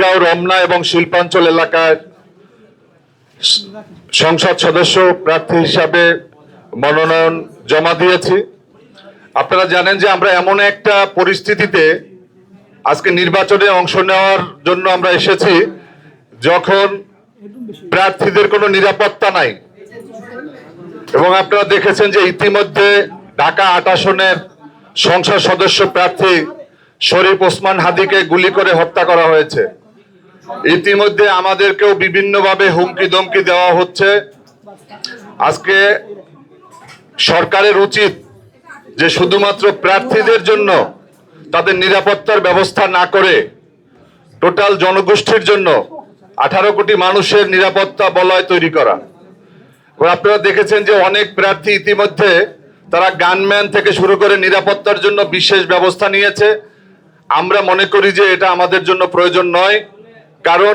গাঁও রমনা এবং শিল্পাঞ্চল এলাকায় সংসদ সদস্য প্রার্থী হিসাবে মনোনয়ন জমা দিয়েছি। আপনারা জানেন যে আমরা এমন একটা পরিস্থিতিতে আজকে নির্বাচনে অংশ নেওয়ার জন্য আমরা এসেছি যখন প্রার্থীদের কোনো নিরাপত্তা নাই। এবং আপনারা দেখেছেন যে ইতিমধ্যে ঢাকা আট আসনের সংসদ সদস্য প্রার্থী শরীফ ওসমান হাদিকে গুলি করে হত্যা করা হয়েছে। ইতিমধ্যে আমাদেরকেও বিভিন্নভাবে হুমকি ধমকি দেওয়া হচ্ছে। আজকে সরকারের উচিত যে শুধুমাত্র প্রার্থীদের জন্য তাদের নিরাপত্তার ব্যবস্থা না করে টোটাল জনগোষ্ঠীর জন্য আঠারো কোটি মানুষের নিরাপত্তা বলয় তৈরি করা। আপনারা দেখেছেন যে অনেক প্রার্থী ইতিমধ্যে তারা গানম্যান থেকে শুরু করে নিরাপত্তার জন্য বিশেষ ব্যবস্থা নিয়েছে। আমরা মনে করি যে এটা আমাদের জন্য প্রয়োজন নয়। কারণ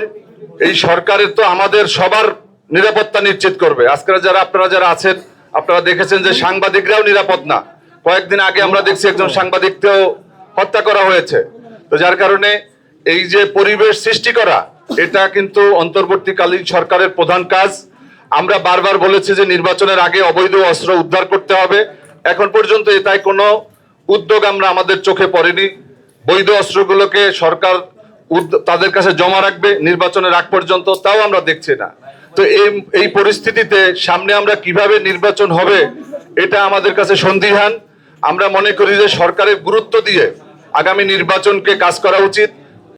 এই সরকারের তো আমাদের সবার নিরাপত্তা নিশ্চিত করবে। আজকে যারা, আপনারা যারা আছেন, আপনারা দেখেছেন যে সাংবাদিকরাও নিরাপদ না। কয়েকদিন আগে আমরা দেখছি একজন সাংবাদিককেও হত্যা করা হয়েছে। তো যার কারণে এই যে পরিবেশ সৃষ্টি করা, এটা কিন্তু অন্তর্বর্তীকালীন সরকারের প্রধান কাজ। আমরা বারবার বলেছি যে নির্বাচনের আগে অবৈধ অস্ত্র উদ্ধার করতে হবে। এখন পর্যন্ত এটাই কোনো উদ্যোগ আমরা আমাদের চোখে পড়েনি। বৈধ অস্ত্রগুলোকে সরকার তাদের কাছে জমা রাখবে নির্বাচনের আগ পর্যন্ত, তাও আমরা দেখছি না। তো এই এই পরিস্থিতিতে সামনে আমরা কীভাবে নির্বাচন হবে, এটা আমাদের কাছে সন্দিহান। আমরা মনে করি যে সরকারের গুরুত্ব দিয়ে আগামী নির্বাচনকে কাজ করা উচিত।